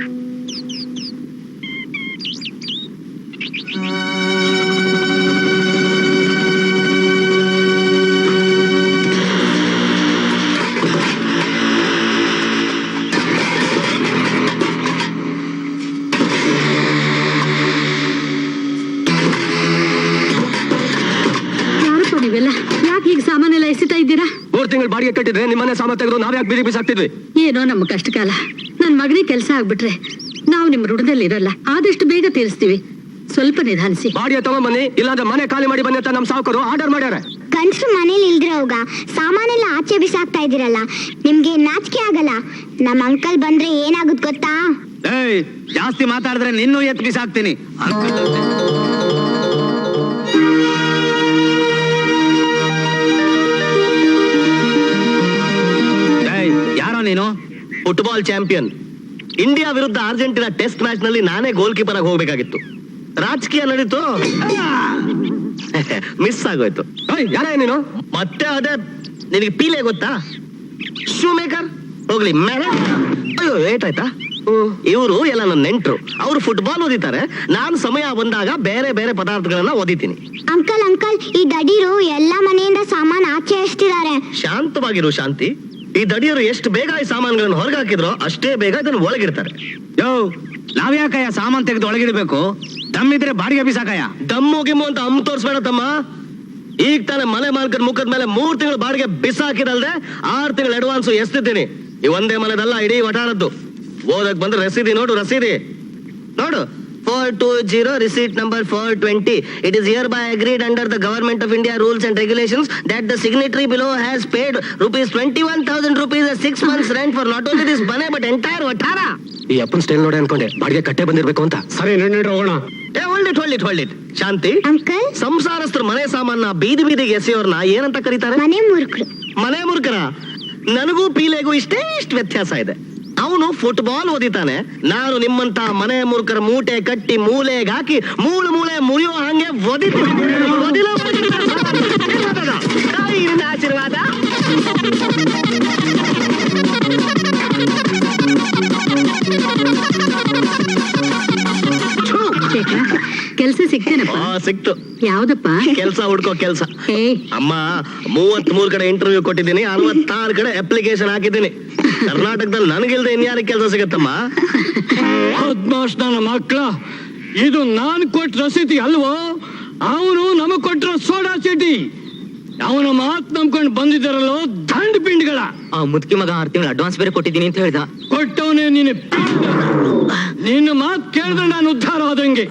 Thank you. ತಿಂಗಳು ಬಾಡಿಗೆ ಕಟ್ಟಿದ್ರೆ ನಿಮ್ಮನೆ ಸಾಮಾನು ತೆಗೆದು ನಾವ್ಯಾಕೆ ಬೀದಿ ಬಿಸಾಕ್ತಿದ್ವಿ ಏನೋ ನಮ್ಮ ಕಷ್ಟಕಾಲ. ನನ್ ಮಗನಿಗೆ ಕೆಲಸ ಆಗ್ಬಿಟ್ರೆ ನಾವು ನಿಮ್ ಋಣದಲ್ಲಿ ಇರಲ್ಲ. ಆದಷ್ಟು ಬೇಗ ತೀರಿಸ್ತೀವಿ. ಸ್ವಲ್ಪ ನಿಧಾನಿಸಿ. ಬಾಡಿಗೆ ತಗೊಂಬನ್ನಿ ಇಲ್ಲಾಂದ್ರೆ ಮನೆ ಖಾಲಿ ಮಾಡಿ ಬನ್ನಿ ಅಂತ ನಮ್ ಸಾವುಕರು ಆರ್ಡರ್ ಮಾಡ್ಯಾರ. ಗಂಡಸ್ರು ಮನೇಲಿ ಇಲ್ದಿರೋವಾಗ ಸಾಮಾನೆಲ್ಲ ಆಚೆ ಬಿಸಾಕ್ತಾ ಇದ್ದೀರಲ್ಲ ನಿಮ್ಗೆ ನಾಚಿಕೆ ಆಗಲ್ಲ? ನಮ್ಮ ಅಂಕಲ್ ಬಂದ್ರೆ ಏನಾಗುತ್ತೆ ಗೊತ್ತಾ? ಏಯ್ ಜಾಸ್ತಿ ಮಾತಾಡಿದ್ರೆ ನಿನ್ನೂ ಎತ್ ಬಿಸಾಕ್ತೀನಿ. ನೀನು? ಫುಟ್ಬಾಲ್ ಚಾಂಪಿಯನ್ ಇಂಡಿಯಾ ವಿರುದ್ಧ ಅರ್ಜೆಂಟೀನಾ ಟೆಸ್ಟ್ ಮ್ಯಾಚ್ನಲ್ಲಿ ನಾನೇ ಗೋಲ್ ಕೀಪರ್ ಆಗಿ ಹೋಗ್ಬೇಕಾಗಿತ್ತು. ರಾಜಕೀಯ ನಡೀತು. ಮಿಸ್ ಆಗೋಯ್ತು. ಯಾರ ನೀನು? ಮತ್ತೆ ಅದೇ ನಿನಗೆ ಪೀಲೆ ಗೊತ್ತಾ? ಶೂ ಮೇಕರ್ ಹೋಗ್ಲಿ ಮೇಲೆ. ಅಯ್ಯೋ ಏಟಾಯ್ತಾ ಇವರು ಎಲ್ಲ ನನ್ನ ನೆಂಟರು. ಅವರು ಫುಟ್ಬಾಲ್ ಓದಿತಾರೆ. ನಾನು ಸಮಯ ಬಂದಾಗ ಬೇರೆ ಬೇರೆ ಪದಾರ್ಥಗಳನ್ನ ಓದಿತೀನಿ. ಅಂಕಲ್ ಅಂಕಲ್ ಈ ದಡೀರು ಎಲ್ಲ ಮನೆಯಿಂದ ಸಾಮಾನು ಆಚೆ ಎಷ್ಟಿದ್ದಾರೆ? ಶಾಂತವಾಗಿರು ಶಾಂತಿ. ಈ ದಡಿಯರು ಎಷ್ಟು ಬೇಗ ಈ ಸಾಮಾನುಗಳನ್ನು ಹೊರಗೆ ಹಾಕಿದ್ರೋ ಅಷ್ಟೇ ಬೇಗ ಇದನ್ನು ಒಳಗಿಡ್ತಾರೆ. ಯೋ ನಾವ್ಯಾಕಯ್ಯ ಸಾಮಾನ್ ತೆಗೆದು ಒಳಗಿಡ್ಬೇಕು? ದಮ್ಮಿದ್ರೆ ಬಾಡಿಗೆ ಬಿಸಾಕಯ್ಯ. ದಮ್ಮು ಗಿಮ್ಮು ಅಂತ ಅಮ್ಮ ತೋರಿಸ್ಬೇಡ ತಮ್ಮ. ಈಗ ತಾನೇ ಮನೆ ಮಾಲಕರ ಮುಖದ ಮೇಲೆ ಮೂರ್ ತಿಂಗಳು ಬಾಡಿಗೆ ಬಿಸಾಕಿದಲ್ದೆ ಆರ್ ತಿಂಗಳು ಅಡ್ವಾನ್ಸ್ ಎಸ್ತಿದ್ದೀನಿ. ಈ ಒಂದೇ ಮನೆದಲ್ಲ ಇಡೀ ವಟಾರದ್ದು ಓದಕ್ ಬಂದ್ರೆ ರಸೀದಿ ನೋಡು ರಸೀದಿ. ನೋಡು four two zero receipt number four twenty it is hereby agreed under the government of India rules and regulations that the signatory below has paid rupees twenty one thousand rupees six months rent for not only this ಮನೆ but entire ವಠಾರ ಈ ಅಪ್ಪನ್ style ನೋಡಿ ಅನ್ಕೊಂಡೆ. ಬಾಡಿಗೆ ಕಟ್ಟೆ ಬಂದಿರ್ಬೇಕು ಅಂತ. ಸರಿ ನಡಿ ಹೋಗೋಣ. ಏ ಹೊಳ್ಳಿಟ್ ಹೊಳ್ಳಿಟ್ ಹೊಳ್ಳಿಟ್ ಶಾಂತಿ ಅಂಕಲ್ ಸಂಸಾರಸ್ಥರು ಮನೆ ಸಾಮಾನ ಬೀದಿ ಬೀದಿಗೆ ಎಸೆಯೋರ್ನ ಏನಂತ ಕರೀತಾರೆ? ಮನೆ ಮುರುಕರು ಮನೆ ಮುರುಕರ ನನಗೂ ಪೀಲೆಗೂ ಇಷ್ಟೇ ಇಷ್ಟು ವ್ಯತ್ಯಾಸ ಇದೆ. ಅವನು ಫುಟ್ಬಾಲ್ ಓದಿತಾನೆ. ನಾನು ನಿಮ್ಮಂತ ಮನೆ ಮುರುಕರ ಮೂಟೆ ಕಟ್ಟಿ ಮೂಲೆಗೆ ಹಾಕಿ ಮೂಳು ಮೂಳೆ ಮುರಿಯೋ ಹಂಗೆ ಆಶೀರ್ವಾದ? ಕೆಲ್ಸ ಸಿಗ್ತೇನಪ್ಪ? ಆ ಸಿಕ್ತು. ಯಾವ್ದಪ್ಪ? ಕೆಲ್ಸ ಹುಡ್ಕೋ ಕೆಲ್ಸ. ಅಮ್ಮ ಮೂವತ್ತ್ ಮೂರ್ ಕಡೆ ಇಂಟರ್ವ್ಯೂ ಕೊಟ್ಟಿದ್ದೀನಿ ಅರವತ್ತಾರು ಕಡೆ ಅಪ್ಲಿಕೇಶನ್ ಹಾಕಿದ್ದೀನಿ. ಕರ್ನಾಟಕದಲ್ಲಿ ನನಗಿಲ್ದೆ ಇನ್ಯಾರ ಕೆಲಸ ಸಿಗತ್ತಮ್ಮ? ಬದ್ಮಾಶ್ ನನ್ನ ಮಕ್ಳ ಇದು ನಾನು ಕೊಟ್ಟ ರಸೀತಿ ಅಲ್ವೋ? ಅವನು ನಮಗ್ ಕೊಟ್ಟಿರೋ ಸೋಡಾ ಚೀಟಿ ಅವನ ಮಾತು ನಂಬ್ಕೊಂಡು ಬಂದಿದ್ದಾರಲ್ಲೋ ದಂಡ ಪಿಂಡ್ಗಳ ಆ ಮುದುಕಿ ಮಗ ಆರು ತಿಂಗಳು ಅಡ್ವಾನ್ಸ್ ಬೇರೆ ಕೊಟ್ಟಿದ್ದೀನಿ ಅಂತ ಹೇಳ್ದ. ಕೊಟ್ಟವನೇ ನೀನು. ನಿನ್ನ ಮಾತ್ ಕೇಳಿದ್ರೆ ನಾನು ಉದ್ಧಾರ ಆದಂಗೆ.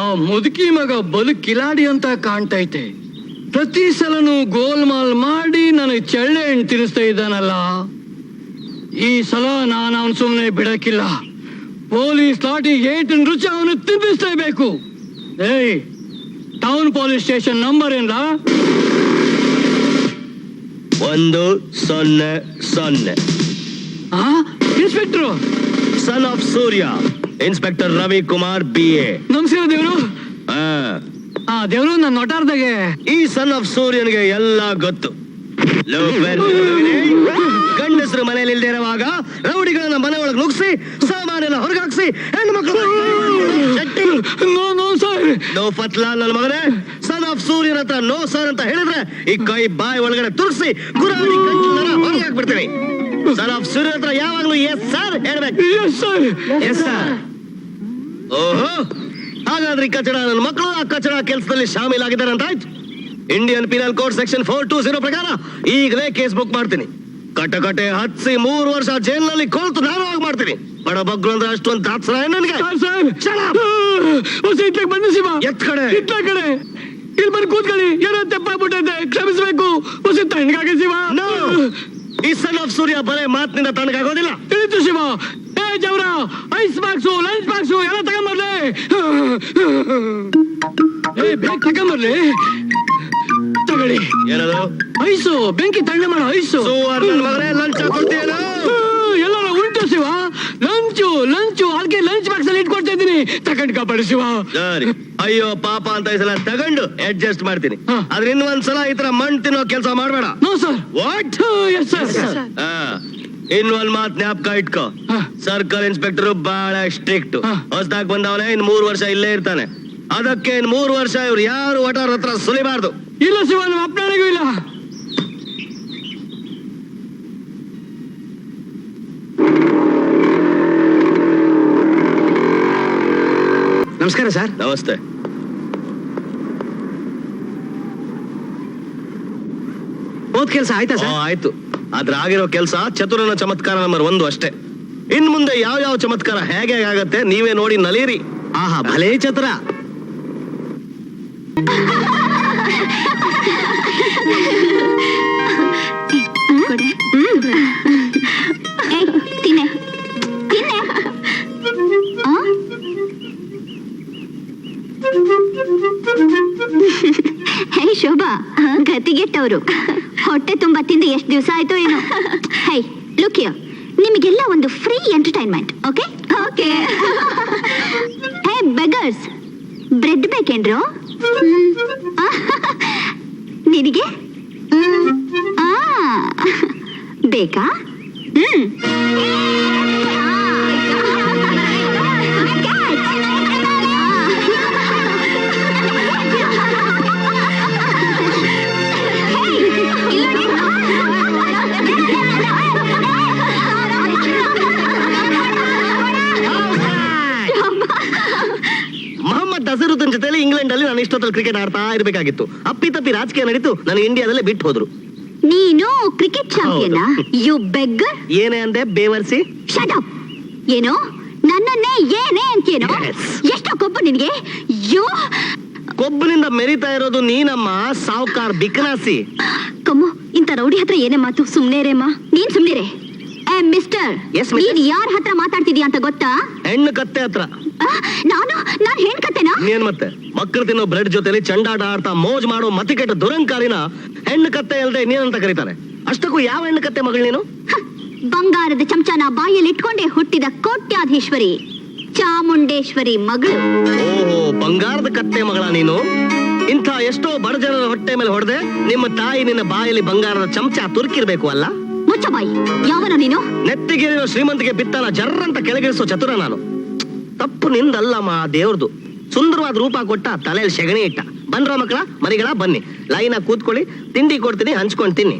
ಆ ಮುದುಕಿ ಮಗ ಬಲು ಕಿಲಾಡಿ ಅಂತ ಕಾಣ್ತೈತೆ. ಪ್ರತಿ ಸಲನು ಗೋಲ್ಮಾಲ್ ಮಾಡಿ ನನಗೆ ಚಳ್ಳೆ ಹಣ್ಣು ತಿನ್ನಿಸ್ತಾ ಇದ್ದಾನಲ್ಲ. ಈ ಸಲ ನಾನು ಅವನು ಸುಮ್ಮನೆ ಬಿಡಕ್ಕಿಲ್ಲ. ಪೊಲೀಸ್ ಲಾಟಿ ಏಟಿನ ರುಚಿ ಅವನು ತಿನ್ನಿಸ್ಲೇಬೇಕು ಏಯ್ ಟೌನ್ ಪೊಲೀಸ್ ಸ್ಟೇಷನ್ ನಂಬರ್ ಏನ್ಲ? ಒಂದು ಸೊನ್ನೆ ಸೊನ್ನೆ. ಆ inspector? Son of Surya inspector Ravi Kumar B A ನಮಸ್ಕಾರ ದೇವ್ರು. ಆ ದೇವ್ರು ನನ್ನ ನೋಟಾರ್ದಾಗೆ ಈ ಸನ್ ಆಫ್ ಸೂರ್ಯನಿಗೆ ಎಲ್ಲ ಗೊತ್ತು. ಗಂಡಸರು ಮನೆಯಲ್ಲಿ ಇಲ್ದೇ ಇರುವಾಗ ರೌಡಿಗಳನ್ನ ಮನೆ ಒಳಗೆ ನುಗ್ಸಿ ಸಾಮಾನೆಲ್ಲ ಹೊರಗಾಕ್ಸಿ ಹೆಣ್ಣು ಮಕ್ಕಳು ನೋ ನೋ ಸರ್ ನೋ ಫತ್ಲಾ ನನ್ನ ಮಗನೇ. ಸನ್ ಆಫ್ ಸೂರ್ಯನ ಹತ್ರ ನೋ ಸರ್ ಅಂತ ಹೇಳಿದ್ರೆ ಈ ಕೈ ಬಾಯಿ ಒಳಗಡೆ ತುರ್ಸಿ ಗುರಾಣಿ ಹೊರಗೆ ಹಾಕ್ಬಿಡ್ತೀನಿ ಸನ್ ಆಫ್ ಸೂರ್ಯ ಹತ್ರ ಯಾವಾಗ್ಲೂ ಎಸ್ ಸರ್ ಹೇಳ್ಬೇಕು. ಎಸ್ ಸರ್ ಓಹೋ. ಹಾಗಾದ್ರೆ ಈ ಕಚಡ ನನ್ನ ಮಕ್ಕಳು ಆ ಕಚಡ ಕೆಲಸದಲ್ಲಿ ಶಾಮೀಲಾಗಿದ್ದಾರೆ ಅಂತ ಆಯ್ತು. Indian penal code section four two zero ಪ್ರಕಾರ ಈಗಲೇ ಕೇಸ್ ಬುಕ್ ಮಾಡ್ತೀನಿ. ಕಟಕಟೆ ಹತ್ಸಿ ಮೂರು ವರ್ಷ ಜೈಲಿನಲ್ಲಿ ಕೊಲ್ತು ನಾನು ಆಗ ಮಾಡ್ತೀನಿ. ಬಡ ಬಗ್ರು ಅಂದ್ರೆ ಅಷ್ಟೊಂದು ತಾತ್ಸರ ನನಗೆ? ಬಂದು ಶಿವ. ಎತ್ ಕಡೆ. ಇತ್ತ ಕಡೆ. ಇಲ್ಲಿ ಬಂದು ಕೂತ್ಕೊಳ್ಳಿ. ಏನೋ ತೆಪ್ಪಾಗ್ಬಿಟ್ಟೈತೆ. ಕ್ಷಮಿಸ್ಬೇಕು. ಹೊಸ ತಣ್ಣಗಾಗಿ ಶಿವ! ಈ ಸನ್ ಆಫ್ ಸೂರ್ಯ ಬರೇ ಮಾತಿನಿಂದ ತಣ್ಣಗಾಗೋದಿಲ್ಲ. ತಿಳಿತು ಶಿವ. ಏ Javara ice box lunch box ಎಲ್ಲ ತಗೊಂಬರ್ಲಿ ಏ ಬೇಗ ತಗೊಂಬರ್ಲಿ. ತಗೊಳ್ಳಿ. ಏನದು? ಐಸು ಬೆಂಕಿ ತಣ್ಣೆ ಮಾಡೋ ಐಸು. ಲಂಚ್ ಹಾಕೊಳ್ತೀಯೇನೋ ಎಲ್ಲರೂ ಉಂಟು ಶಿವ. ಲಂಚು ಲಂಚು ಅದಕ್ಕೆ ಲಂಚ್ ಬಾಕ್ಸ್ ಅಲ್ಲಿ ಇಟ್ಕೊಡ್ತಾ ಇದ್ದೀನಿ. ತಗೊಂಡ್ ಕಾಪಾಡು ಶಿವ. ಸರಿ. ಅಯ್ಯೋ ಪಾಪ ಅಂತ ಈ ಸಲ ತಗೊಂಡು ಅಡ್ಜಸ್ಟ್ ಮಾಡ್ತೀನಿ. ಆದ್ರೆ ಆದ್ರೆ ಇನ್ನೊಂದ್ಸಲ ಈ ತರ ಮಣ್ಣು ತಿನ್ನೋ ಕೆಲಸ ಮಾಡಬೇಡ. No sir what yes sir ಇನ್ ಒಂದ್ ಮಾತ್ ಜ್ಞಾಪಕ ಇಟ್ಕೋ. ಸರ್ಕಲ್ ಇನ್ಸ್ಪೆಕ್ಟರ್ ಬಹಳ ಸ್ಟ್ರಿಕ್ಟ್ ಹೊಸದಾಗ ಹೊಸದಾಗ್ ಬಂದವನೇ ಇನ್ ಮೂರ್ ವರ್ಷ ಇಲ್ಲೇ ಇರ್ತಾನೆ. ಅದಕ್ಕೆ ಇನ್ ಮೂರ್ ವರ್ಷ ಇವ್ರು ಯಾರು ಒಟಾರ ಹತ್ರ ಸುಲಿಬಾರ್ದು. ಇಲ್ಲ ಶಿವ ನಮ್ಮ ಅಪ್ಪನಿಗೂ ಇಲ್ಲ. ನಮಸ್ಕಾರ ಸರ್. ನಮಸ್ತೆ. ಹೋದ್ ಕೆಲಸ ಆಯ್ತಾ ಸರ್? ಆಯ್ತು. ಆದ್ರೆ ಆಗಿರೋ ಕೆಲಸ ಚತುರನ ಚಮತ್ಕಾರ ನಂಬರ್ ಒಂದು ಅಷ್ಟೇ. ಇನ್ ಮುಂದೆ ಯಾವ ಯಾವ ಚಮತ್ಕಾರ ಹೇಗೆ ಆಗತ್ತೆ ನೀವೇ ನೋಡಿ ನಲೀರಿ. ಆಹಾ ಭಲೇ ಚತುರ? ಹೇ ಶೋಭಾ ಗತಿಗೆಟ್ಟವರು. ಹೊಟ್ಟೆ ತುಂಬಾ ತಿಂದು ಎಷ್ಟು ದಿವಸ ಆಯ್ತು ಏನು. ಹೈ ಲುಕ್ ಯು ನಿಮಗೆಲ್ಲ ಒಂದು free entertainment okay okay hey beggars bread ಬೇಕೇನ್ರು? ನಿನಗೆ? ಬೇಕಾ? ಹ್ಮ್. ಅಜರುದ್ದೀನ್ ಜೊತೆಲಿ ಇಂಗ್ಲೆಂಡ್ ಅಲ್ಲಿ ನಾನು ಇಷ್ಟೊತ್ತಲ್ಲಿ ಕ್ರಿಕೆಟ್ ಆಡ್ತಾ ಇರಬೇಕಾಗಿತ್ತು. ಅಪ್ಪಿ ತಪ್ಪಿ ರಾಜಕೀಯ ನಡೀತು ನಾನು ಇಂಡಿಯಾದಲ್ಲೇ ಬಿಟ್ಟು ಹೋದ್ರು. ನೀನು ಕ್ರಿಕೆಟ್ ಚಾಂಪಿಯನ್ ಯು ಬೆಗ್ಗರ್ ಏನೇ ಅಂದೆ ಬೇವರ್ಸಿ? ಶಟ್ ಅಪ್ ಏನು? ನನ್ನನ್ನೇ ಏನೇ ಅಂತೇನು ಎಷ್ಟು ಕೊಬ್ಬು ನಿನಗೆ. ಯೋ. ಕೊಬ್ಬನಿಂದ ಮೆರಿತಾ ಇರೋದು ನೀನಮ್ಮ ಸಾವ್ಕಾರ್ ಬಿಕನಾಸಿ. ಕಮ್ಮು ಇಂಥ ರೌಡಿ ಹತ್ರ ಏನೇ ಮಾತು? ಸುಮ್ನೆ ರೇಮ್ಮ ನೀನ್ ಸುಮ್ನೆ ಮಿಸ್ಟರ್ Yes, mister. ನೀನ್ ಯಾರ ಹತ್ರ ಮಾತಾಡ್ತಿದ್ಯಾ ಅಂತ ಗೊತ್ತಾ? ಹೆಣ್ಣು ಕತ್ತೆ ಹತ್ರ. ಆ, ನಾನು ನಾನ್ ಕತ್ತೆನಾ? ಇನ್ನೇನ್ ಮತ್ತೆ? ಮಕ್ಕಳು ತಿನ್ನೋ ಬ್ರೆಡ್ ಜೊತೆಲಿ ಚಂಡಾಟ ಆಡ್ತಾ ಮೋಜ್ ಮಾಡೋ ಮತಿಕೆಟ್ಟ ದುರಂಕಾರಿನ ಹೆಣ್ಣು ಕತ್ತೆ ಅಲ್ದೆ ಇನ್ನೇನಂತ ಕರೀತಾರೆ ಅಷ್ಟಕ್ಕೂ ಯಾವ ಹೆಣ್ಣು ಕತ್ತೆ ಮಗಳು ನೀನು? ಬಂಗಾರದ ಚಮಚನ ಬಾಯಲ್ಲಿ ಇಟ್ಕೊಂಡೆ ಹುಟ್ಟಿದ ಕೋಟ್ಯಾಧೀಶ್ವರಿ ಚಾಮುಂಡೇಶ್ವರಿ ಮಗಳು. ಓಹೋ ಬಂಗಾರದ ಕತ್ತೆ ಮಗಳ ನೀನು? ಇಂಥ ಎಷ್ಟೋ ಬಡ ಜನರ ಹೊಟ್ಟೆ ಮೇಲೆ ಹೊಡೆದೆ ನಿಮ್ಮ ತಾಯಿ ನಿನ್ನ ಬಾಯಲ್ಲಿ ಬಂಗಾರದ ಚಮಚ ತುರ್ಕಿರ್ಬೇಕು ಅಲ್ಲ? ಬಾಯಿ. ಯಾವನ ನೀನು? ನೆತ್ತಿಗೇರಿರೋ ಶ್ರೀಮಂತಿಗೆ ಬಿತ್ತನ ಜರ್ರಂತ ಕೆಳಗಿಳಿಸೋ ಚತುರ ನಾನು. ತಪ್ಪು ನಿಂದಲ್ಲಮ್ಮ ದೇವ್ರದು. ಸುಂದರವಾದ ರೂಪ ಕೊಟ್ಟ ತಲೆಯಲ್ಲಿ ಸೆಗಣಿ ಇಟ್ಟ. ಬಂದ್ರ ಮಕ್ಕಳ ಮರಿಗಳ ಬನ್ನಿ. ಲೈನ ಕೂತ್ಕೊಳ್ಳಿ ತಿಂಡಿ ಕೊಡ್ತೀನಿ ಹಂಚ್ಕೊಂಡು ತಿನ್ನಿ.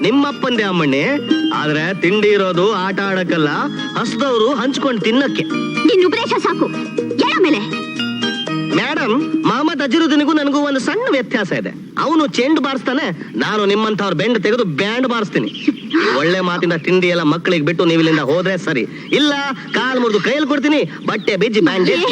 ನಿಮ್ಮಪ್ಪಂದೆ ಅಮ್ಮಣ್ಣಿ ಆದ್ರೆ ತಿಂಡಿ ಇರೋದು ಆಟ ಆಡಕ್ಕಲ್ಲ ಹಸ್ದವ್ರು ಹಂಚ್ಕೊಂಡು ತಿನ್ನಕ್ಕೆ. ನಿನ್ನ ಉಪದೇಶ ಸಾಕು. ಎಳ ಮೇಲೆ. ಮೇಡಮ್ ಮಹಮ್ಮದ್ ಅಜರುದ್ದೀನಿಗೂ ನನಗೂ ಒಂದು ಸಣ್ಣ ವ್ಯತ್ಯಾಸ ಇದೆ. ಅವನು ಚೆಂಡು ಬಾರಿಸ್ತಾನೆ ನಾನು ನಿಮ್ಮಂಥವ್ರ ಬೆಂಡ್ ತೆಗೆದು ಬ್ಯಾಂಡ್ ಬಾರಿಸ್ತೀನಿ. ಒಳ್ಳೆ ಮಾತಿಂದ ತಿಂಡಿ ಎಲ್ಲ ಮಕ್ಕಳಿಗೆ ಬಿಟ್ಟು ನೀವು ಇಲ್ಲಿಂದ ಹೋದ್ರೆ ಸರಿ. ಇಲ್ಲ ಕಾಲ್ ಮುರಿದು ಕೈಯಲ್ಲಿ ಕೊಡ್ತೀನಿ ಬಟ್ಟೆ ಬಿಜ್ಜಿ ಬ್ಯಾಂಡೇಜ್